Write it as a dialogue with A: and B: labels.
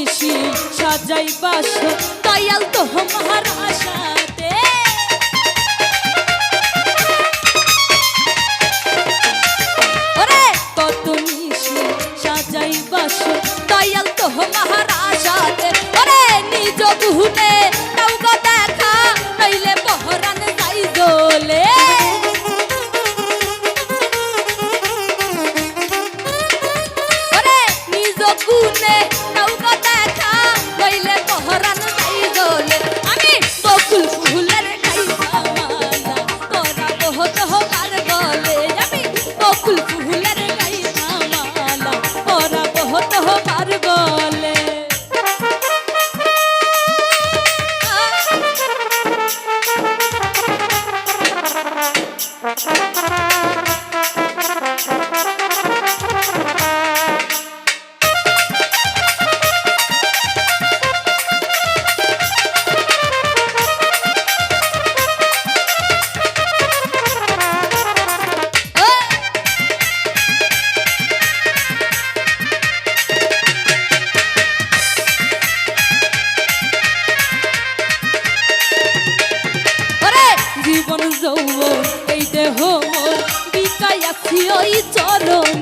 A: নিশি সাজাই বাস দয়াল তো হমার আশা। জীবন যৌবন। দেহ বিকাই আছি ওই চরণ।